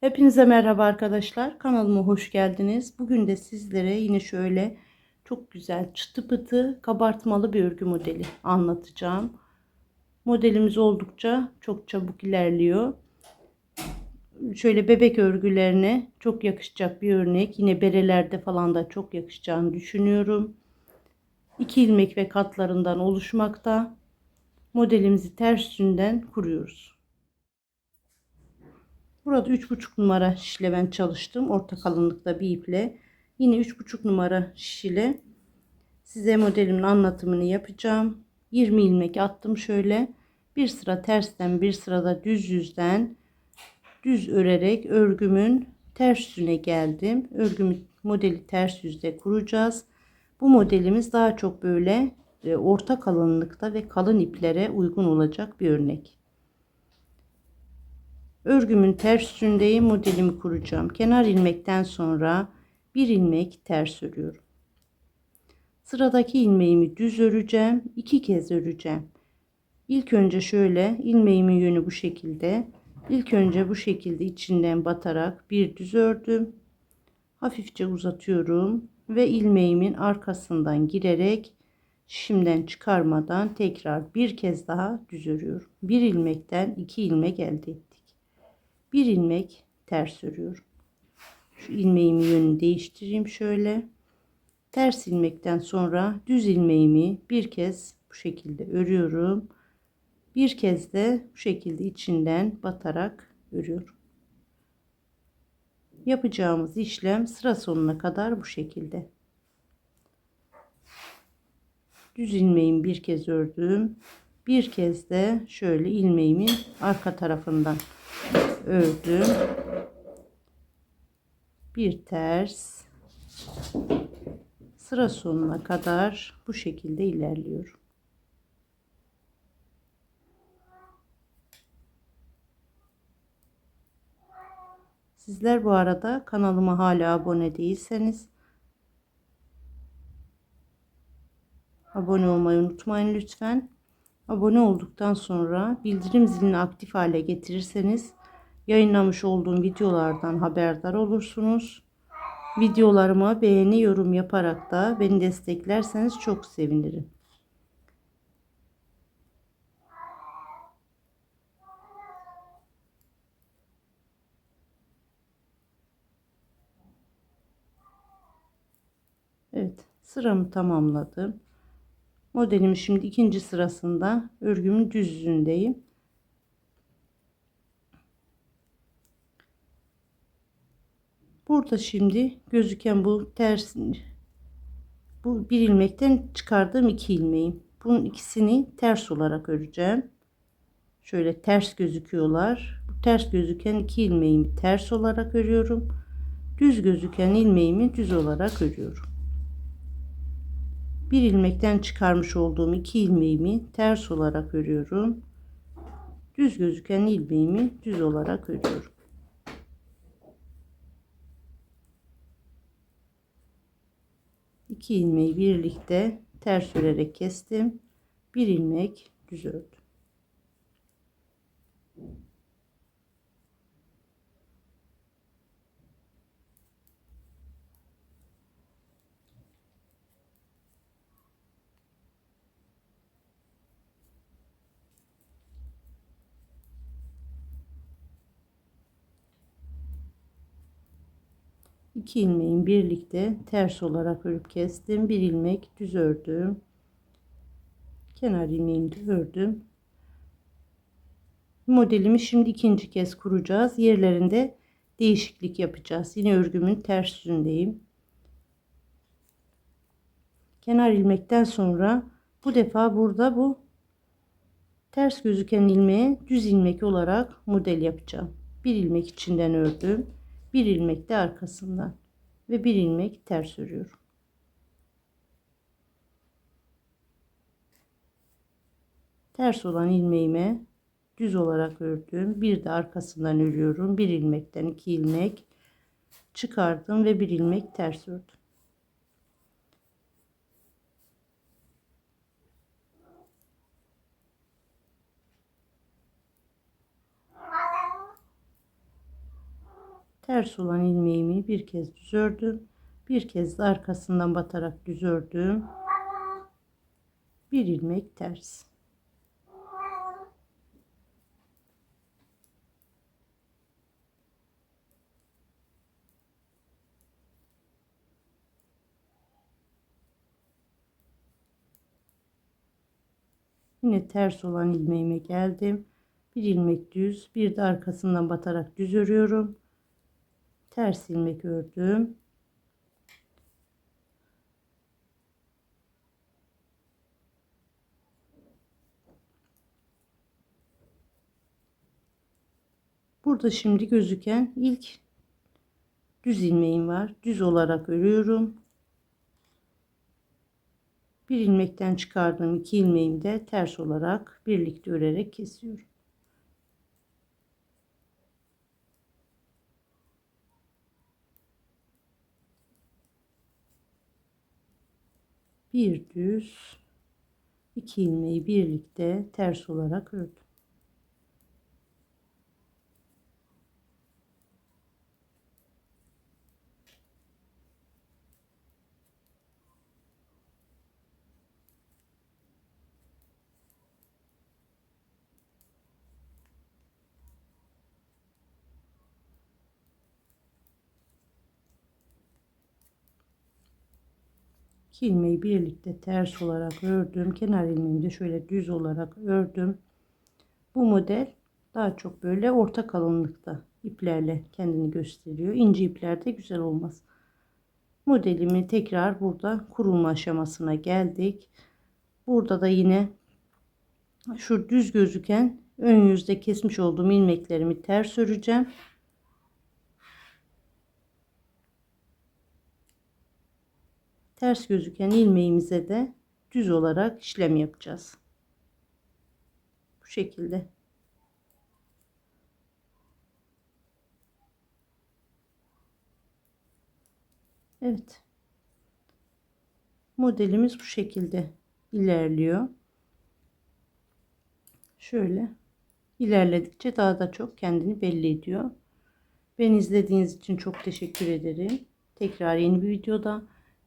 Hepinize merhaba arkadaşlar. Kanalıma hoş geldiniz. Bugün de sizlere yine şöyle çok güzel çıtı pıtı kabartmalı bir örgü modeli anlatacağım. Modelimiz oldukça çok çabuk ilerliyor. Şöyle bebek örgülerine çok yakışacak bir örnek. Yine berelerde falan da çok yakışacağını düşünüyorum. 2 ilmek ve katlarından oluşmakta. Modelimizi ters yüzünden kuruyoruz. Burada 3,5 numara şişle ben çalıştım. Orta kalınlıkta bir iple. Yine 3,5 numara şişle size modelimin anlatımını yapacağım. 20 ilmek attım şöyle. Bir sıra tersten bir sırada düz yüzden düz örerek örgümün ters yüzüne geldim. Örgümü modeli ters yüzde kuracağız. Bu modelimiz daha çok böyle e, orta kalınlıkta ve kalın iplere uygun olacak bir örnek. Örgümün ters yüzündeyim. Modelimi kuracağım. Kenar ilmekten sonra bir ilmek ters örüyorum. Sıradaki ilmeğimi düz öreceğim. iki kez öreceğim. İlk önce şöyle ilmeğimin yönü bu şekilde. İlk önce bu şekilde içinden batarak bir düz ördüm. Hafifçe uzatıyorum ve ilmeğimin arkasından girerek şimdiden çıkarmadan tekrar bir kez daha düz örüyorum. Bir ilmekten iki ilmek elde ettim bir ilmek ters örüyorum. Şu ilmeğimi yönünü değiştireyim şöyle. Ters ilmekten sonra düz ilmeğimi bir kez bu şekilde örüyorum. Bir kez de bu şekilde içinden batarak örüyorum. Yapacağımız işlem sıra sonuna kadar bu şekilde. Düz ilmeğimi bir kez ördüm. Bir kez de şöyle ilmeğimin arka tarafından ördüm. Bir ters. Sıra sonuna kadar bu şekilde ilerliyorum. Sizler bu arada kanalıma hala abone değilseniz abone olmayı unutmayın lütfen. Abone olduktan sonra bildirim zilini aktif hale getirirseniz yayınlamış olduğum videolardan haberdar olursunuz. Videolarıma beğeni yorum yaparak da beni desteklerseniz çok sevinirim. Evet sıramı tamamladım. Modelimi şimdi ikinci sırasında örgümün düz yüzündeyim. Burada şimdi gözüken bu ters bu bir ilmekten çıkardığım iki ilmeğim. Bunun ikisini ters olarak öreceğim. Şöyle ters gözüküyorlar. Bu ters gözüken iki ilmeğimi ters olarak örüyorum. Düz gözüken ilmeğimi düz olarak örüyorum. Bir ilmekten çıkarmış olduğum iki ilmeğimi ters olarak örüyorum. Düz gözüken ilmeğimi düz olarak örüyorum. İki ilmeği birlikte ters örerek kestim. Bir ilmek düz ördüm. 2 ilmeğin birlikte ters olarak örüp kestim. Bir ilmek düz ördüm. Kenar ilmeğimi de ördüm. Modelimi şimdi ikinci kez kuracağız. Yerlerinde değişiklik yapacağız. Yine örgümün ters yüzündeyim. Kenar ilmekten sonra bu defa burada bu ters gözüken ilmeğe düz ilmek olarak model yapacağım. Bir ilmek içinden ördüm bir ilmek de arkasından ve bir ilmek ters örüyorum. Ters olan ilmeğime düz olarak ördüm. Bir de arkasından örüyorum. Bir ilmekten iki ilmek çıkardım ve bir ilmek ters ördüm. Ters olan ilmeğimi bir kez düz ördüm. Bir kez de arkasından batarak düz ördüm. Bir ilmek ters. Yine ters olan ilmeğime geldim. Bir ilmek düz, bir de arkasından batarak düz örüyorum. Ters ilmek ördüm. Burada şimdi gözüken ilk düz ilmeğim var. Düz olarak örüyorum. Bir ilmekten çıkardığım iki ilmeğimi de ters olarak birlikte örerek kesiyorum. Bir düz iki ilmeği birlikte ters olarak ördüm. İki ilmeği birlikte ters olarak ördüm. Kenar ilmeğimi de şöyle düz olarak ördüm. Bu model daha çok böyle orta kalınlıkta iplerle kendini gösteriyor. İnce iplerde güzel olmaz. Modelimi tekrar burada kurulma aşamasına geldik. Burada da yine şu düz gözüken ön yüzde kesmiş olduğum ilmeklerimi ters öreceğim. Ters gözüken ilmeğimize de düz olarak işlem yapacağız. Bu şekilde. Evet. Modelimiz bu şekilde ilerliyor. Şöyle ilerledikçe daha da çok kendini belli ediyor. Beni izlediğiniz için çok teşekkür ederim. Tekrar yeni bir videoda